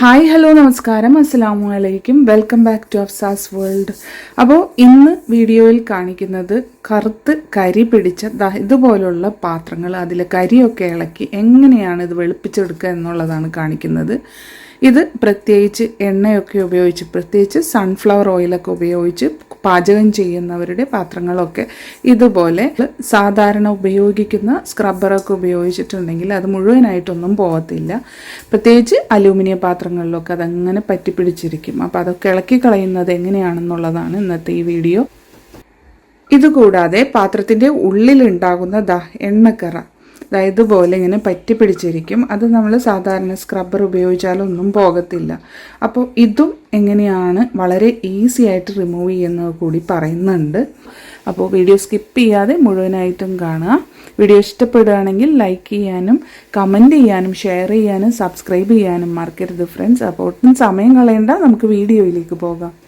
Hi hello നമസ്കാരം. അസ്സാം വലൈക്കും welcome back to Afsa's world. അപ്പോൾ ഇന്ന് വീഡിയോയിൽ കാണിക്കുന്നത് കറുത്ത് കരി പിടിച്ച ഇതുപോലുള്ള പാത്രങ്ങൾ അതിലെ കരിയൊക്കെ ഇളക്കി എങ്ങനെയാണ് ഇത് വെളുപ്പിച്ചെടുക്കുക എന്നുള്ളതാണ് കാണിക്കുന്നത്. ഇത് പ്രത്യേകിച്ച് എണ്ണയൊക്കെ ഉപയോഗിച്ച് പ്രത്യേകിച്ച് സൺഫ്ലവർ ഓയിലൊക്കെ ഉപയോഗിച്ച് പാചകം ചെയ്യുന്നവരുടെ പാത്രങ്ങളൊക്കെ ഇതുപോലെ സാധാരണ ഉപയോഗിക്കുന്ന സ്ക്രബ്ബറൊക്കെ ഉപയോഗിച്ചിട്ടുണ്ടെങ്കിൽ അത് മുഴുവനായിട്ടൊന്നും പോകത്തില്ല. പ്രത്യേകിച്ച് അലൂമിനിയം പാത്രങ്ങളിലൊക്കെ അതങ്ങനെ പറ്റിപ്പിടിച്ചിരിക്കും. അപ്പോൾ അതൊക്കെ ഇളക്കി കളയുന്നത് എങ്ങനെയാണെന്നുള്ളതാണ് ഇന്നത്തെ ഈ വീഡിയോ. ഇതുകൂടാതെ പാത്രത്തിന്റെ ഉള്ളിലുണ്ടാകുന്ന ദാ എണ്ണക്കറ. ഇതുപോലെ ഇങ്ങനെ പറ്റി പിടിച്ചിരിക്കും. അത് നമ്മൾ സാധാരണ സ്ക്രബ്ബർ ഉപയോഗിച്ചാലൊന്നും പോകത്തില്ല. അപ്പോൾ ഇതും എങ്ങനെയാണ് വളരെ ഈസി ആയിട്ട് റിമൂവ് ചെയ്യുന്നത് കൂടി പറയുന്നുണ്ട്. അപ്പോൾ വീഡിയോ സ്കിപ്പ് ചെയ്യാതെ മുഴുവനായിട്ടും കാണുക. വീഡിയോ ഇഷ്ടപ്പെടുകയാണെങ്കിൽ ലൈക്ക് ചെയ്യാനും കമന്റ് ചെയ്യാനും ഷെയർ ചെയ്യാനും സബ്സ്ക്രൈബ് ചെയ്യാനും മറക്കരുത് ഫ്രണ്ട്സ് അപ്പോൾ ഒട്ടും സമയം കളയണ്ട. നമുക്ക് വീഡിയോയിലേക്ക് പോകാം.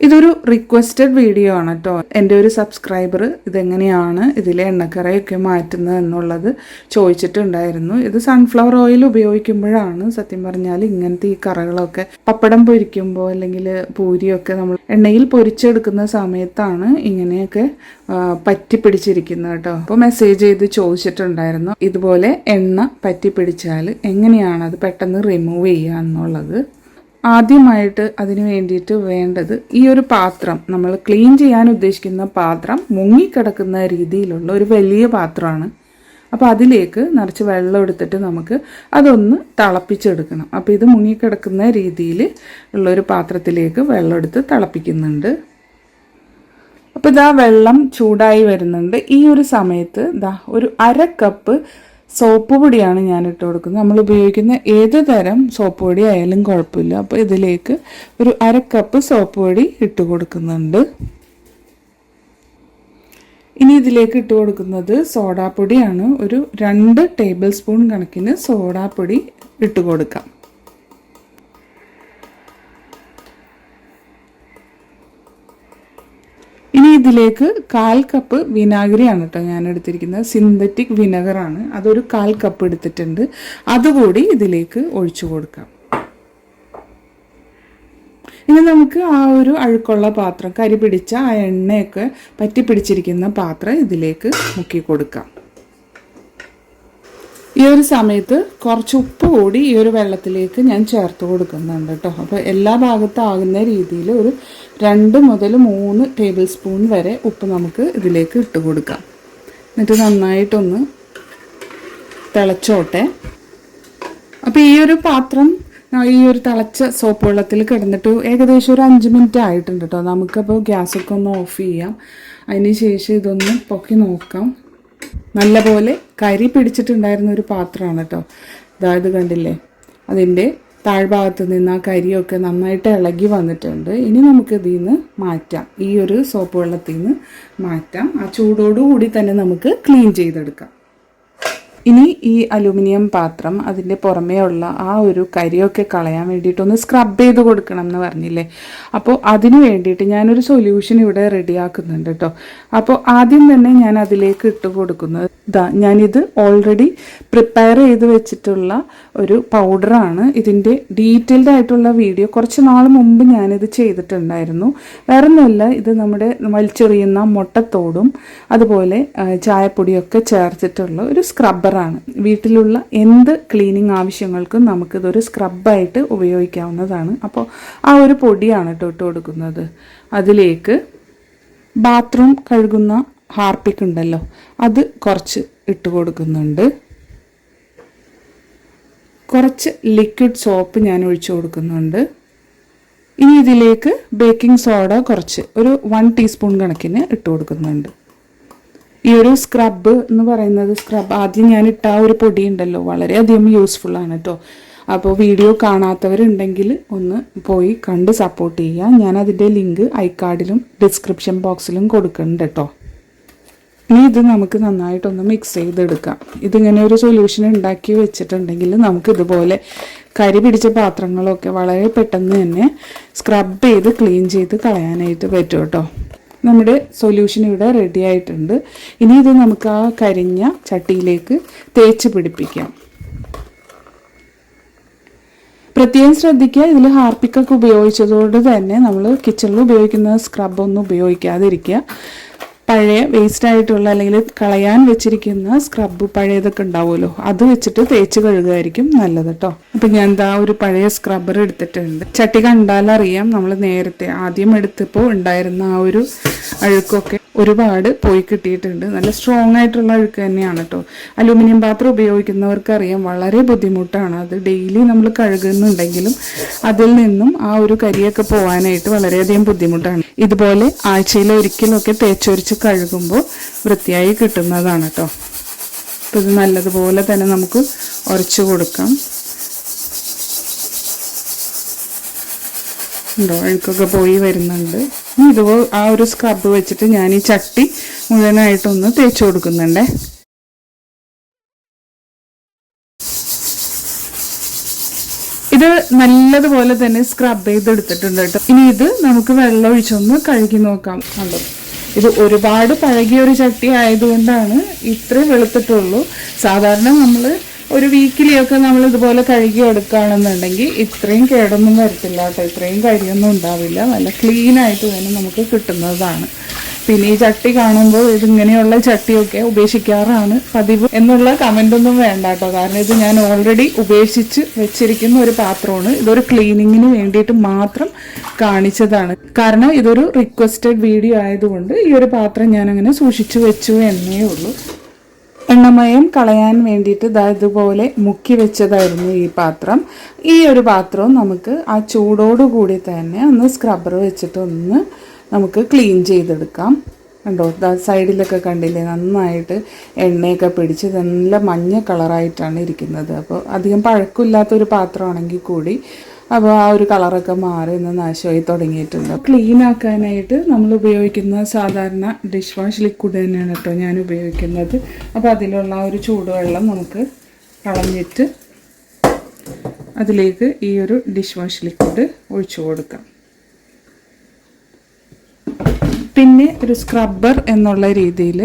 ഇതൊരു റിക്വസ്റ്റഡ് വീഡിയോ ആണ് കേട്ടോ എന്റെ ഒരു സബ്സ്ക്രൈബർ ഇതെങ്ങനെയാണ് ഇതിലെ എണ്ണക്കറയൊക്കെ മാറ്റുന്നത് എന്നുള്ളത് ചോദിച്ചിട്ടുണ്ടായിരുന്നു. ഇത് സൺഫ്ലവർ ഓയിൽ ഉപയോഗിക്കുമ്പോഴാണ് സത്യം പറഞ്ഞാൽ ഇങ്ങനത്തെ ഈ കറകളൊക്കെ പപ്പടം പൊരിക്കുമ്പോൾ അല്ലെങ്കിൽ പൂരിയൊക്കെ നമ്മൾ എണ്ണയിൽ പൊരിച്ചെടുക്കുന്ന സമയത്താണ് ഇങ്ങനെയൊക്കെ പറ്റി പിടിച്ചിരിക്കുന്നത് കേട്ടോ അപ്പോൾ മെസ്സേജ് ചെയ്ത് ചോദിച്ചിട്ടുണ്ടായിരുന്നു. ഇതുപോലെ എണ്ണ പറ്റി പിടിച്ചാൽ എങ്ങനെയാണ് അത് പെട്ടെന്ന് റിമൂവ് ചെയ്യുക എന്നുള്ളത്. ആദ്യമായിട്ട് അതിന് വേണ്ടിയിട്ട് വേണ്ടത് ഈ ഒരു പാത്രം നമ്മൾ ക്ലീൻ ചെയ്യാൻ ഉദ്ദേശിക്കുന്ന പാത്രം മുങ്ങിക്കിടക്കുന്ന രീതിയിലുള്ള ഒരു വലിയ പാത്രമാണ്. അപ്പോൾ അതിലേക്ക് നിറച്ച് വെള്ളം എടുത്തിട്ട് നമുക്ക് അതൊന്ന് തിളപ്പിച്ചെടുക്കണം. അപ്പോൾ ഇത് മുങ്ങിക്കിടക്കുന്ന രീതിയിൽ ഉള്ള ഒരു പാത്രത്തിലേക്ക് വെള്ളം എടുത്ത് തിളപ്പിക്കുന്നുണ്ട്. അപ്പോൾ ഇതാ വെള്ളം ചൂടായി വരുന്നുണ്ട്. ഈ ഒരു സമയത്ത് ഇതാ ഒരു അര കപ്പ് സോപ്പ് പൊടിയാണ് ഞാൻ ഇട്ട് കൊടുക്കുന്നത്. നമ്മൾ ഉപയോഗിക്കുന്ന ഏത് തരം സോപ്പ് പൊടി ആയാലും കുഴപ്പമില്ല. അപ്പോൾ ഇതിലേക്ക് ഒരു അര കപ്പ് സോപ്പ് പൊടി ഇട്ട് കൊടുക്കുന്നുണ്ട്. ഇനി ഇതിലേക്ക് ഇട്ട് കൊടുക്കുന്നത് സോഡാപ്പൊടിയാണ്. ഒരു രണ്ട് ടേബിൾ സ്പൂൺ കണക്കിന് സോഡാപ്പൊടി ഇട്ട് കൊടുക്കാം. ഇതിലേക്ക് കാൽ കപ്പ് വിനാഗിരിയാണ് കേട്ടോ ഞാൻ എടുത്തിരിക്കുന്നത്. സിന്തറ്റിക് വിനെഗറാണ് അതൊരു കാൽ കപ്പ് എടുത്തിട്ടുണ്ട്. അതുകൂടി ഇതിലേക്ക് ഒഴിച്ചു കൊടുക്കാം. ഇനി നമുക്ക് ആ ഒരു അഴുക്കുള്ള പാത്രം കരി പിടിച്ച ആ എണ്ണയൊക്കെ പറ്റി പിടിച്ചിരിക്കുന്ന പാത്രം ഇതിലേക്ക് മുക്കി കൊടുക്കാം. ഈ ഒരു സമയത്ത് കുറച്ച് ഉപ്പ് കൂടി ഈ ഒരു വെള്ളത്തിലേക്ക് ഞാൻ ചേർത്ത് കൊടുക്കുന്നുണ്ട് കേട്ടോ അപ്പോൾ എല്ലാ ഭാഗത്താകുന്ന രീതിയിൽ ഒരു രണ്ട് മുതൽ മൂന്ന് ടേബിൾ സ്പൂൺ വരെ ഉപ്പ് നമുക്ക് ഇതിലേക്ക് ഇട്ട് കൊടുക്കാം. എന്നിട്ട് നന്നായിട്ടൊന്ന് തിളച്ചോട്ടെ. അപ്പോൾ ഈ ഒരു പാത്രം ഈ ഒരു തിളച്ച സോപ്പ് വെള്ളത്തിൽ കിടന്നിട്ട് ഏകദേശം ഒരു അഞ്ച് മിനിറ്റ് ആയിട്ടുണ്ട് കേട്ടോ നമുക്കപ്പോൾ ഗ്യാസൊക്കെ ഒന്ന് ഓഫ് ചെയ്യാം. അതിന് ശേഷം ഇതൊന്ന് പൊക്കി നോക്കാം. നല്ലപോലെ കരി പിടിച്ചിട്ടുണ്ടായിരുന്ന ഒരു പാത്രമാണ് കേട്ടോ അതായത് കണ്ടില്ലേ? അതിന്റെ താഴ്ഭാഗത്ത് നിന്ന് ആ കരിയൊക്കെ നന്നായിട്ട് ഇളകി വന്നിട്ടുണ്ട്. ഇനി നമുക്ക് ഇതിൽ നിന്ന് മാറ്റാം. ഈ ഒരു സോപ്പ് വെള്ളത്തിൽ നിന്ന് മാറ്റാം. ആ ചൂടോടുകൂടി തന്നെ നമുക്ക് ക്ലീൻ ചെയ്തെടുക്കാം. ഇനി ഈ അലുമിനിയം പാത്രം അതിന്റെ പുറമേ ഉള്ള ആ ഒരു കരിയൊക്കെ കളയാൻ വേണ്ടിയിട്ടൊന്ന് സ്ക്രബ് ചെയ്ത് കൊടുക്കണം എന്ന് പറഞ്ഞില്ലേ? അപ്പോൾ അതിന് വേണ്ടിയിട്ട് ഞാനൊരു സൊല്യൂഷൻ ഇവിടെ റെഡിയാക്കുന്നുണ്ട് കേട്ടോ അപ്പോൾ ആദ്യം തന്നെ ഞാൻ അതിലേക്ക് ഇട്ട് കൊടുക്കുന്നത് ഇതാ ഞാനിത് ഓൾറെഡി പ്രിപ്പയർ ചെയ്ത് വെച്ചിട്ടുള്ള ഒരു പൗഡറാണ് ഇതിന്റെ ഡീറ്റെയിൽഡ് ആയിട്ടുള്ള വീഡിയോ കുറച്ച് നാൾ മുമ്പ് ഞാനിത് ചെയ്തിട്ടുണ്ടായിരുന്നു. വേറെ ഒന്നുമല്ല ഇത് നമ്മുടെ വലിച്ചെറിയുന്ന മുട്ടത്തോടും അതുപോലെ ചായപ്പൊടിയൊക്കെ ചേർത്തിട്ടുള്ള ഒരു സ്ക്രബ്ബറാണ് വീട്ടിലുള്ള എന്ത് ക്ലീനിങ് ആവശ്യങ്ങൾക്കും നമുക്കിതൊരു സ്ക്രബായിട്ട് ഉപയോഗിക്കാവുന്നതാണ്. അപ്പോൾ ആ ഒരു പൊടിയാണ് കേട്ടോ ഇട്ട് കൊടുക്കുന്നത്. അതിലേക്ക് ബാത്റൂം കഴുകുന്ന ഹാർപ്പിക് ഉണ്ടല്ലോ അത് കുറച്ച് ഇട്ട് കൊടുക്കുന്നുണ്ട്. കുറച്ച് ലിക്വിഡ് സോപ്പ് ഞാൻ ഒഴിച്ച് കൊടുക്കുന്നുണ്ട്. ഇനി ഇതിലേക്ക് ബേക്കിംഗ് സോഡ കുറച്ച് ഒരു വൺ ടീസ്പൂൺ കണക്കിന് ഇട്ട് കൊടുക്കുന്നുണ്ട്. ഈ ഒരു സ്ക്രബ് എന്ന് പറയുന്നത് സ്ക്രബ് ആദ്യം ഞാൻ ഇട്ട ആ ഒരു പൊടി ഉണ്ടല്ലോ വളരെയധികം യൂസ്ഫുൾ ആണ് കേട്ടോ അപ്പോൾ വീഡിയോ കാണാത്തവരുണ്ടെങ്കിൽ ഒന്ന് പോയി കണ്ട് സപ്പോർട്ട് ചെയ്യുക ഞാൻ അതിന്റെ ലിങ്ക് ഐ കാർഡിലും ഡിസ്ക്രിപ്ഷൻ ബോക്സിലും കൊടുക്കുന്നുണ്ട് കേട്ടോ ഇനി ഇത് നമുക്ക് നന്നായിട്ടൊന്ന് മിക്സ് ചെയ്തെടുക്കാം. ഇതിങ്ങനെ ഒരു സൊല്യൂഷൻ ഉണ്ടാക്കി വെച്ചിട്ടുണ്ടെങ്കിൽ നമുക്ക് ഇതുപോലെ കരി പിടിച്ച പാത്രങ്ങളൊക്കെ വളരെ പെട്ടെന്ന് തന്നെ സ്ക്രബ് ചെയ്ത് ക്ലീൻ ചെയ്ത് കളയാനായിട്ട് പറ്റും കേട്ടോ. നമ്മുടെ സൊല്യൂഷൻ ഇവിടെ റെഡി ആയിട്ടുണ്ട്. ഇനി ഇത് നമുക്ക് ആ കരിഞ്ഞ ചട്ടിയിലേക്ക് തേച്ച് പിടിപ്പിക്കാം. പ്രത്യേകം ശ്രദ്ധിക്കുക ഇതിൽ ഹാർപ്പിക്കൊക്കെ ഉപയോഗിച്ചതുകൊണ്ട് തന്നെ നമ്മൾ കിച്ചണിൽ ഉപയോഗിക്കുന്ന സ്ക്രബ് ഒന്നും ഉപയോഗിക്കാതിരിക്കുക. പഴയ വേസ്റ്റ് ആയിട്ടുള്ള അല്ലെങ്കിൽ കളയാൻ വെച്ചിരിക്കുന്ന സ്ക്രബ് പഴയതൊക്കെ ഉണ്ടാവുമല്ലോ. അത് വെച്ചിട്ട് തേച്ച് കഴുകുമായിരിക്കും നല്ലത് കേട്ടോ അപ്പൊ ഞാൻ എന്താ ഒരു പഴയ സ്ക്രബ്ബർ എടുത്തിട്ടുണ്ട്. ചട്ടി കണ്ടാലറിയാം നമ്മൾ നേരത്തെ ആദ്യം എടുത്തപ്പോൾ ഉണ്ടായിരുന്ന ആ ഒരു അഴുക്കൊക്കെ. ഒരുപാട് പോയി കിട്ടിയിട്ടുണ്ട്. നല്ല സ്ട്രോങ് ആയിട്ടുള്ള അഴുക്ക് തന്നെയാണ് കേട്ടോ അലൂമിനിയം പാത്രം ഉപയോഗിക്കുന്നവർക്കറിയാം വളരെ ബുദ്ധിമുട്ടാണ്. അത് ഡെയിലി നമ്മൾ കഴുകുന്നുണ്ടെങ്കിലും അതിൽ നിന്നും ആ ഒരു കരിയൊക്കെ പോകാനായിട്ട് വളരെയധികം ബുദ്ധിമുട്ടാണ്. ഇതുപോലെ ആഴ്ചയിൽ ഒരിക്കലൊക്കെ തേച്ചൊരിച്ച് കഴുകുമ്പോൾ വൃത്തിയായി കിട്ടുന്നതാണ് കേട്ടോ അപ്പോൾ ഇത് നല്ലതുപോലെ തന്നെ നമുക്ക് ഉരച്ചു കൊടുക്കാം. ഉണ്ടോ? അഴുക്കൊക്കെ പോയി വരുന്നുണ്ട്. ഇത് ആ ഒരു സ്ക്രബ് വെച്ചിട്ട് ഞാൻ ഈ ചട്ടി മുഴുവനായിട്ടൊന്ന് തേച്ച് കൊടുക്കുന്നുണ്ടേ. ഇത് നല്ലതുപോലെ തന്നെ സ്ക്രബ് ചെയ്തെടുത്തിട്ടുണ്ട് കേട്ടോ. ഇനി ഇത് നമുക്ക് വെള്ളം ഒഴിച്ചൊന്ന് കഴുകി നോക്കാം. കണ്ടോ? ഇത് ഒരുപാട് പഴകിയ ഒരു ചട്ടി ആയതുകൊണ്ടാണ് ഇത്രയും വെളുത്തിട്ടുള്ളൂ. സാധാരണ നമ്മൾ ഒരു വീക്കിലിയൊക്കെ നമ്മൾ ഇതുപോലെ കഴുകി എടുക്കുകയാണെന്നുണ്ടെങ്കിൽ ഇത്രയും കേടൊന്നും വരത്തില്ല കേട്ടോ. ഇത്രയും കരിയൊന്നും ഉണ്ടാവില്ല. നല്ല ക്ലീൻ ആയിട്ട് തന്നെ നമുക്ക് കിട്ടുന്നതാണ്. പിന്നെ ഈ ചട്ടി കാണുമ്പോൾ ഇതിങ്ങനെയുള്ള ചട്ടിയൊക്കെ ഉപേക്ഷിക്കാറാണ് പതിവ് എന്നുള്ള കമന്റ് ഒന്നും വേണ്ട കേട്ടോ. കാരണം ഇത് ഞാൻ ഓൾറെഡി ഉപേക്ഷിച്ച് വെച്ചിരിക്കുന്ന ഒരു പാത്രമാണ്. ഇതൊരു ക്ലീനിങ്ങിന് വേണ്ടിയിട്ട് മാത്രം കാണിച്ചതാണ്. കാരണം ഇതൊരു റിക്വസ്റ്റഡ് വീഡിയോ ആയതുകൊണ്ട് ഈ ഒരു പാത്രം ഞാൻ അങ്ങനെ സൂക്ഷിച്ചു വെച്ചു എന്നേ ഉള്ളൂ. എണ്ണമയം കളയാൻ വേണ്ടിയിട്ട് ഇതാ ഇതുപോലെ മുക്കി വെച്ചതായിരുന്നു ഈ പാത്രം. ഈ ഒരു പാത്രവും നമുക്ക് ആ ചൂടോട് കൂടി തന്നെ ഒന്ന് സ്ക്രബ്ബർ വെച്ചിട്ട് ഒന്ന് നമുക്ക് ക്ലീൻ ചെയ്തെടുക്കാം. കണ്ടോ? സൈഡിലൊക്കെ കണ്ടില്ലേ? നന്നായിട്ട് എണ്ണയൊക്കെ പിടിച്ച് നല്ല മഞ്ഞ കളറായിട്ടാണ് ഇരിക്കുന്നത്. അപ്പോൾ അധികം പഴക്കമില്ലാത്തൊരു പാത്രമാണെങ്കിൽ കൂടി അപ്പോൾ ആ ഒരു കളറൊക്കെ മാറി ഇന്ന് നാശമായി തുടങ്ങിയിട്ടുണ്ട്. ക്ലീൻ ആക്കാനായിട്ട് നമ്മൾ ഉപയോഗിക്കുന്ന സാധാരണ ഡിഷ് വാഷ് ലിക്വിഡ് തന്നെയാണ് കേട്ടോ ഞാൻ ഉപയോഗിക്കുന്നത്. അപ്പോൾ അതിലുള്ള ഒരു ചൂടുവെള്ളം നമുക്ക് കളഞ്ഞിട്ട് അതിലേക്ക് ഈ ഒരു ഡിഷ് വാഷ് ലിക്വിഡ് ഒഴിച്ചു കൊടുക്കാം. പിന്നെ ഒരു സ്ക്രബ്ബർ എന്നുള്ള രീതിയിൽ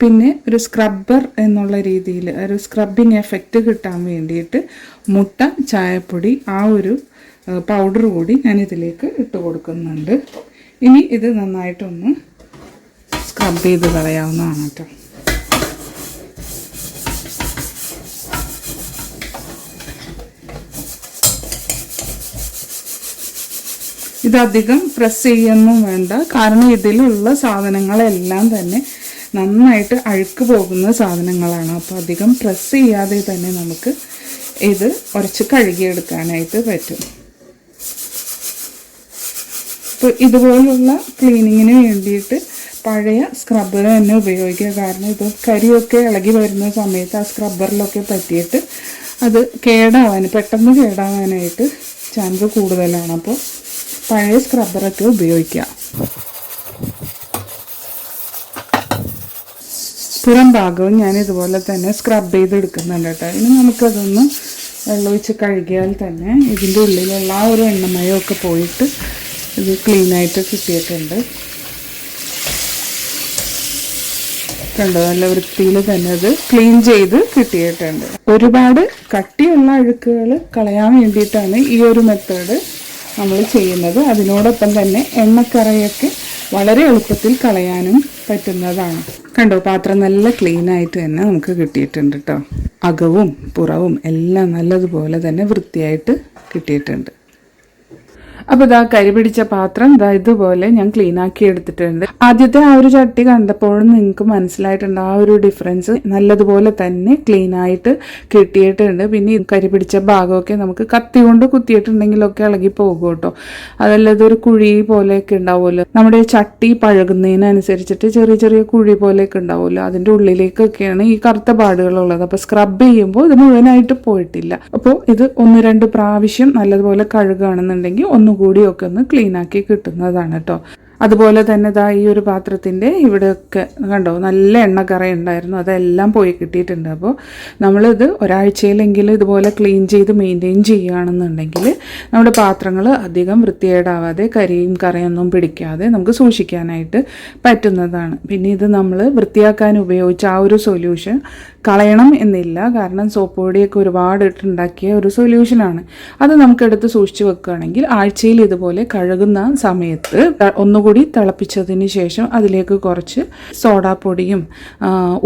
പിന്നെ ഒരു സ്ക്രബ്ബർ എന്നുള്ള രീതിയിൽ ഒരു സ്ക്രബിങ് എഫക്റ്റ് കിട്ടാൻ വേണ്ടിയിട്ട് മുട്ട ചായപ്പൊടി ആ ഒരു പൗഡർ കൂടി ഞാൻ ഇതിലേക്ക് ഇട്ട് കൊടുക്കുന്നുണ്ട്. ഇനി ഇത് നന്നായിട്ടൊന്ന് സ്ക്രബ് ചെയ്ത് കളയാവുന്നതാണ് കേട്ടോ. ഇതധികം പ്രസ് ചെയ്യൊന്നും വേണ്ട. കാരണം ഇതിലുള്ള സാധനങ്ങളെല്ലാം തന്നെ നന്നായിട്ട് അഴുക്ക് പോകുന്ന സാധനങ്ങളാണ്. അപ്പോൾ അധികം പ്രസ് ചെയ്യാതെ തന്നെ നമുക്ക് ഇത് ഉരച്ച് കഴുകിയെടുക്കാനായിട്ട് പറ്റും. അപ്പോൾ ഇതുപോലുള്ള ക്ലീനിങ്ങിന് വേണ്ടിയിട്ട് പഴയ സ്ക്രബ്ബർ തന്നെ ഉപയോഗിക്കുക. കാരണം ഇപ്പോൾ കരിയൊക്കെ ഇളകി വരുന്ന സമയത്ത് ആ സ്ക്രബ്ബറിലൊക്കെ പറ്റിയിട്ട് അത് കേടാവാൻ പെട്ടെന്ന് കേടാവാനായിട്ട് ചാൻസ് കൂടുതലാണ്. അപ്പോൾ പഴയ സ്ക്രബ്ബറൊക്കെ ഉപയോഗിക്കുക പുറം ഭാഗവും ഞാൻ ഇതുപോലെ തന്നെ സ്ക്രബ് ചെയ്തെടുക്കുന്നുണ്ട് കേട്ടോ. ഇനി നമുക്കതൊന്ന് വെള്ളമൊഴിച്ച് കഴുകിയാൽ തന്നെ ഇതിന്റെ ഉള്ളിലുള്ള ആ ഒരു എണ്ണമയമൊക്കെ പോയിട്ട് ഇത് ക്ലീനായിട്ട് കിട്ടിയിട്ടുണ്ട്. കണ്ടോ നല്ല വൃത്തിയിൽ തന്നെ അത് ക്ലീൻ ചെയ്ത് കിട്ടിയിട്ടുണ്ട്. ഒരുപാട് കട്ടിയുള്ള അഴുക്കുകൾ കളയാൻ വേണ്ടിയിട്ടാണ് ഈ ഒരു മെത്തേഡ് നമ്മൾ ചെയ്യുന്നത്. അതിനോടൊപ്പം തന്നെ എണ്ണക്കറയൊക്കെ വളരെ എളുപ്പത്തിൽ കളയാനും പറ്റുന്നതാണ്. കണ്ടോ പാത്രം നല്ല ക്ലീൻ ആയിട്ട് തന്നെ നമുക്ക് കിട്ടിയിട്ടുണ്ട് കേട്ടോ അകവും പുറവും എല്ലാം നല്ലതുപോലെ തന്നെ വൃത്തിയായിട്ട് കിട്ടിയിട്ടുണ്ട്. അപ്പൊ ഇതാ കരി പിടിച്ച പാത്രം ഇതാ ഇതുപോലെ ഞാൻ ക്ലീൻ ആക്കി എടുത്തിട്ടുണ്ട്. ആദ്യത്തെ ആ ഒരു ചട്ടി കണ്ടപ്പോഴും നിങ്ങൾക്ക് മനസ്സിലായിട്ടുണ്ട് ആ ഒരു ഡിഫറൻസ് നല്ലതുപോലെ തന്നെ ക്ലീൻ ആയിട്ട് കിട്ടിയിട്ടുണ്ട്. പിന്നെ കരി പിടിച്ച ഭാഗമൊക്കെ നമുക്ക് കത്തി കൊണ്ട് കുത്തിയിട്ടുണ്ടെങ്കിലൊക്കെ ഇളകി പോകും കേട്ടോ. അതല്ലാതെ ഒരു കുഴി പോലെയൊക്കെ ഉണ്ടാവുമല്ലോ. നമ്മുടെ ചട്ടി പഴകുന്നതിനനുസരിച്ചിട്ട് ചെറിയ ചെറിയ കുഴി പോലെയൊക്കെ ഉണ്ടാവുമല്ലോ. അതിന്റെ ഉള്ളിലേക്കൊക്കെയാണ് ഈ കറുത്ത പാടുകളുള്ളത്. അപ്പൊ സ്ക്രബ് ചെയ്യുമ്പോൾ ഇത് മുഴുവനായിട്ട് പോയിട്ടില്ല. അപ്പോൾ ഇത് ഒന്ന് രണ്ട് പ്രാവശ്യം നല്ലതുപോലെ കഴുകുകയാണെന്നുണ്ടെങ്കിൽ ഒന്നുകൂടിയൊക്കെ ഒന്ന് ക്ലീൻ ആക്കി കിട്ടുന്നതാണ് കേട്ടോ അതുപോലെ തന്നെ ദാ ഈ ഒരു പാത്രത്തിന്റെ ഇവിടെയൊക്കെ കണ്ടോ നല്ല എണ്ണക്കറ ഉണ്ടായിരുന്നു. അതെല്ലാം പോയി കിട്ടിയിട്ടുണ്ട്. അപ്പോൾ നമ്മളിത് ഒരാഴ്ചയിലെങ്കിലും ഇതുപോലെ ക്ലീൻ ചെയ്ത് മെയിന്റെയിൻ ചെയ്യുകയാണെന്നുണ്ടെങ്കിൽ നമ്മുടെ പാത്രങ്ങൾ അധികം വൃത്തികേടാവാതെ കരിയും കറയൊന്നും പിടിക്കാതെ നമുക്ക് സൂക്ഷിക്കാനായിട്ട് പറ്റുന്നതാണ്. പിന്നെ ഇത് നമ്മൾ വൃത്തിയാക്കാൻ ഉപയോഗിച്ച ആ ഒരു സൊല്യൂഷൻ കളയണം എന്നില്ല. കാരണം സോപ്പ് പൊടിയൊക്കെ ഒരുപാട് ഇട്ടുണ്ടാക്കിയ ഒരു സൊല്യൂഷനാണ് അത് നമുക്കെടുത്ത് സൂക്ഷിച്ചു വെക്കുകയാണെങ്കിൽ ആഴ്ചയിൽ ഇതുപോലെ കഴുകുന്ന സമയത്ത് ത- ഒന്നുകൂടി തിളപ്പിച്ചതിന് ശേഷം അതിലേക്ക് കുറച്ച് സോഡാപ്പൊടിയും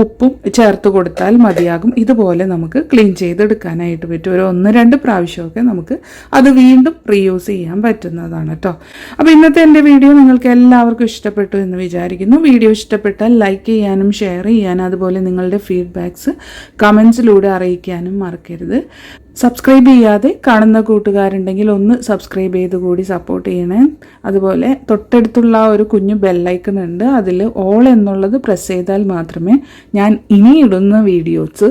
ഉപ്പും ചേർത്ത് കൊടുത്താൽ മതിയാകും. ഇതുപോലെ നമുക്ക് ക്ലീൻ ചെയ്തെടുക്കാനായിട്ട് പറ്റും. ഒരു ഒന്ന് രണ്ട് പ്രാവശ്യമൊക്കെ നമുക്ക് അത് വീണ്ടും റീയൂസ് ചെയ്യാൻ പറ്റുന്നതാണ് കേട്ടോ അപ്പോൾ ഇന്നത്തെ എന്റെ വീഡിയോ നിങ്ങൾക്ക് എല്ലാവർക്കും ഇഷ്ടപ്പെട്ടു എന്ന് വിചാരിക്കുന്നു. വീഡിയോ ഇഷ്ടപ്പെട്ടാൽ ലൈക്ക് ചെയ്യാനും ഷെയർ ചെയ്യാനും അതുപോലെ നിങ്ങളുടെ ഫീഡ്ബാക്ക്സ് കമൻസിലൂടെ അറിയിക്കാനും മറക്കരുത്. സബ്സ്ക്രൈബ് ചെയ്യാതെ കാണുന്ന കൂട്ടുകാരുണ്ടെങ്കിൽ ഒന്ന് സബ്സ്ക്രൈബ് ചെയ്ത് കൂടി സപ്പോർട്ട് ചെയ്യണേ. അതുപോലെ തൊട്ടടുത്തുള്ള ഒരു കുഞ്ഞു ബെല്ലൈക്കൺ ഉണ്ട്. അതിൽ ഓൾ എന്നുള്ളത് പ്രസ് ചെയ്താൽ മാത്രമേ ഞാൻ ഇനി ഇടുന്ന വീഡിയോസ്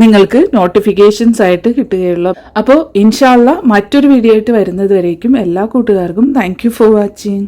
നിങ്ങൾക്ക് നോട്ടിഫിക്കേഷൻസ് ആയിട്ട് കിട്ടുകയുള്ളൂ. അപ്പോൾ ഇൻഷാല്ല മറ്റൊരു വീഡിയോ ആയിട്ട് വരുന്നത് വരേക്കും. എല്ലാ കൂട്ടുകാർക്കും താങ്ക് ഫോർ വാച്ചിങ്